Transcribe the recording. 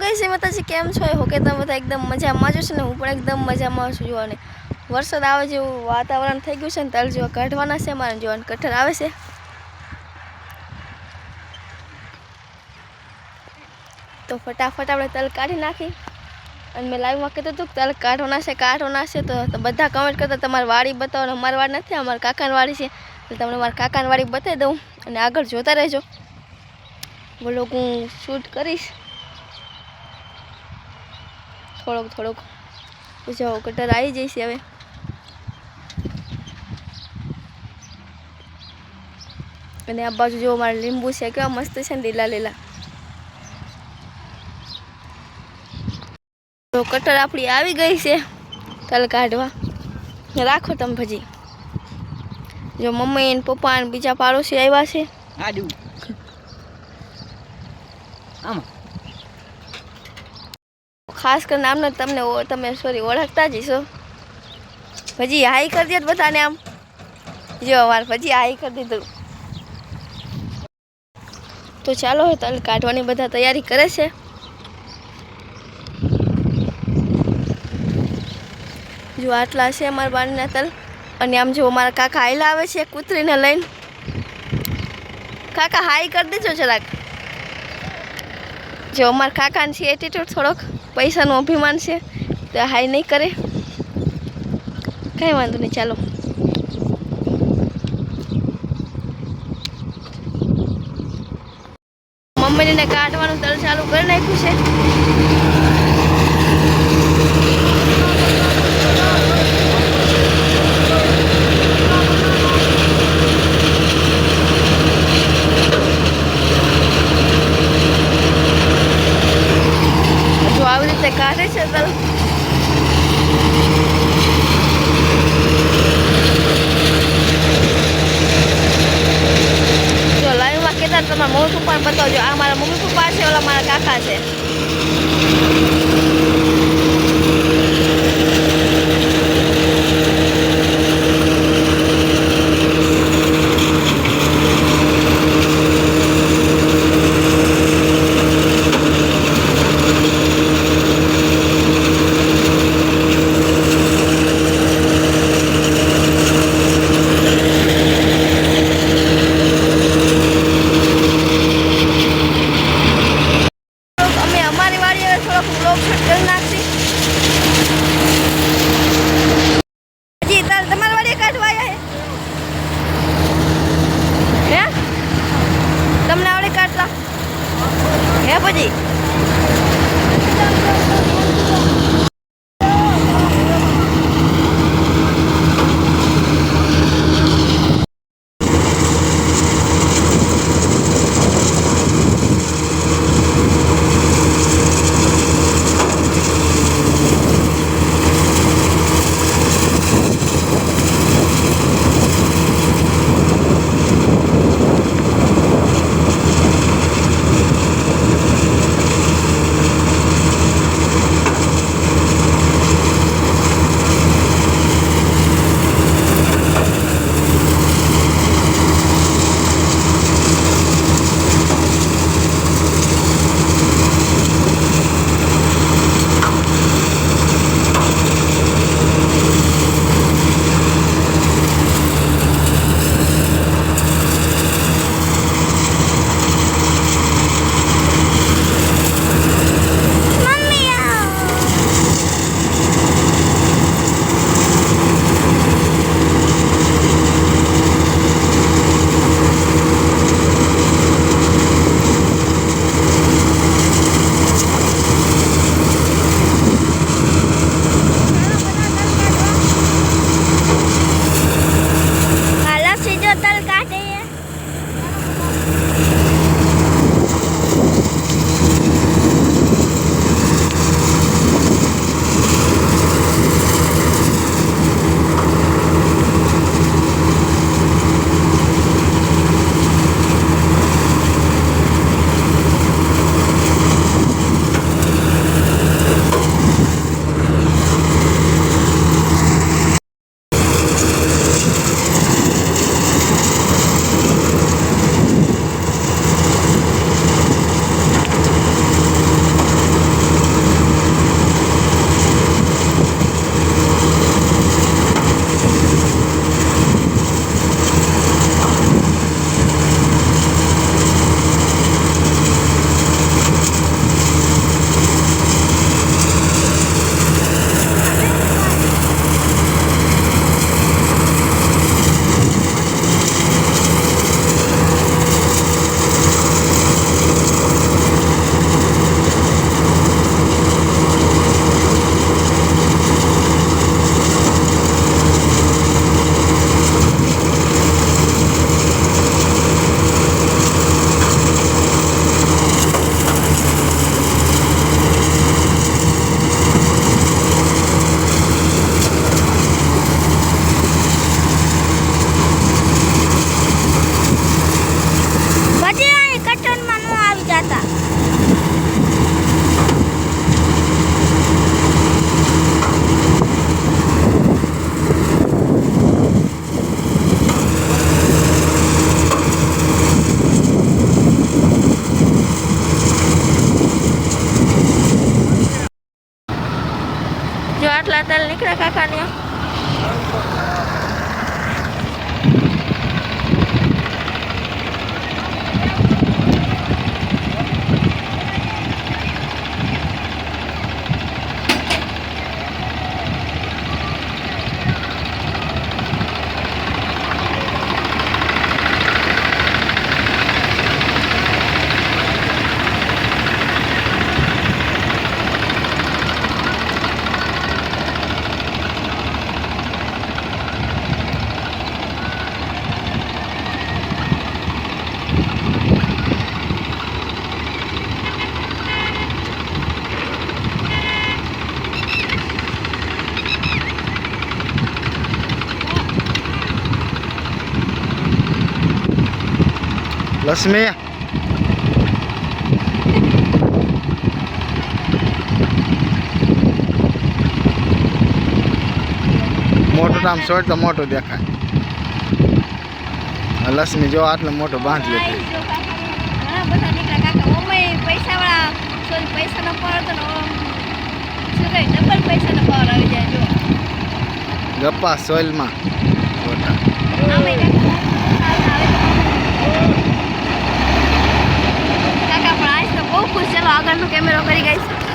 ગઈ છે માતાજી કેમ છો? હું કે તમે બધા એકદમ મજામાં છો ને? હું પણ એકદમ મજામાં છું જોવાને વરસાદ આવે જેવું વાતાવરણ થઈ ગયું છે ને, તલ જેવા કાઢવાના છે, મારે જોવાનું કઠર આવે છે. તો ફટાફટ આપણે તલ કાઢી નાખી. અને મેં લાઈવમાં કીધું હતું કે તલ કાઢવાના છે કાઢવાના છે, તો બધા કમેન્ટ કરતા, તમારી વાડી બતાવો. અમારી વાડી નથી, અમારા કાકાની વાડી છે. એટલે તમને મારા કાકાની વાડી બતાવી દઉં અને આગળ જોતા રહેજો. બોલો, હું શૂટ કરીશ. થોડોક થોડોક. જો કટર આવી જઈશ હવે. અને આ બાજુ જો મારા લીંબુ છે, કેવા મસ્ત છે ને લીલા લીલા. તો કટર આપણી આવી ગઈ છે, તલ કાઢવા. રાખો તમે ભજી. જો મમ્મી ને પપ્પા ને બીજા પાડોશી આવ્યા છે. આડું. આમાં. ખાસ કરીને આમને તમને તમે સોરી ઓળખતા જ હશો. ભજી હાઈ કરી દે બધાને આમ. જો, અમારે ભજી હાઈ કરી દીધું. તો ચાલો, તલ કાઢવાની બધા તૈયારી કરે છે. જો, આટલા છે અમારા બાણના તલ. અને આમ જો, અમારા કાકા હાઈલા આવે છે કૂતરીને લઈને. કાકા, હાઈ કરી દેજો જરાક. જો, અમારા કાકાને છે એટીટ્યુડ થોડોક. પૈસાનું અભિમાન છે, તો હાઈ નહીં કરે. કાંઈ વાંધો નહીં, ચાલો. મમ્મીને કાઢવાનું તલ ચાલુ કરી નાખ્યું છે જો આવી રીતે કાઢે છે તલ જો લાઈવમાં કહેતા તમારા મમ્મી પપ્પાને બતાવજો આ મારા મમ્મી પપ્પા છે ઓલા મારા કાકા છે થોડોક અમે અમારી વાડીએ થોડોક બ્લોગ શૂટ કરી નાખશી હજી તાર તમારી વાડીએ કાઢવા આવ્યા હે હે તમને આવડે કાઢતા હે রাখা কানিয়া। લક્ષ્મી મોટું આમ છોડ તો મોટું દેખાય. લક્ષ્મી જો આટલું મોટું બાંધ લીધું. પૈસાનો પાવર તો શું કહે ડબલ પૈસાનો પાવર આવી જાય જો ગપ્પા સોઇલમાં બહુ ખુશ ચલો આગળનો કેમેરો કરી ગઈ